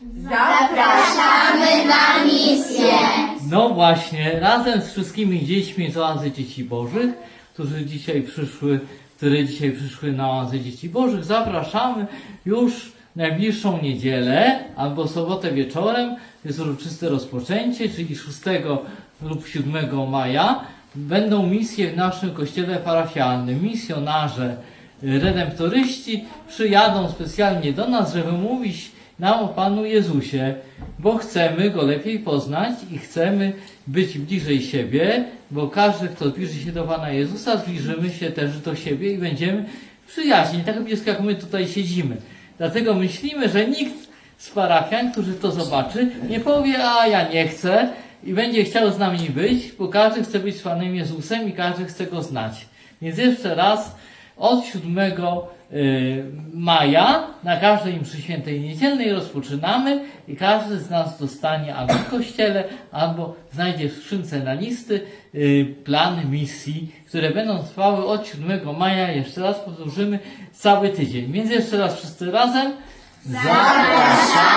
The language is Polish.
Zapraszamy na misję. No właśnie, razem z wszystkimi dziećmi z oazy Dzieci Bożych, którzy dzisiaj przyszły, które dzisiaj przyszły na oazę Dzieci Bożych, zapraszamy już najbliższą niedzielę albo sobotę wieczorem, jest uroczyste rozpoczęcie, czyli 6 lub 7 maja. Będą misje w naszym kościele parafialnym. Misjonarze, redemptoryści przyjadą specjalnie do nas, żeby mówić nam o Panu Jezusie, bo chcemy Go lepiej poznać i chcemy być bliżej siebie, bo każdy, kto zbliży się do Pana Jezusa, zbliżymy się też do siebie i będziemy przyjaźni, tak blisko jak my tutaj siedzimy. Dlatego myślimy, że nikt z parafian, którzy to zobaczy, nie powie, a ja nie chcę i będzie chciał z nami być, bo każdy chce być z Panem Jezusem i każdy chce Go znać. Więc jeszcze raz, od 7 y, maja na każdej mszy świętej niedzielnej rozpoczynamy i każdy z nas dostanie albo w kościele, albo znajdzie w skrzynce na listy y, plan misji, które będą trwały od 7 maja, jeszcze raz powtórzymy, cały tydzień. Więc jeszcze raz wszyscy razem. Zapraszamy.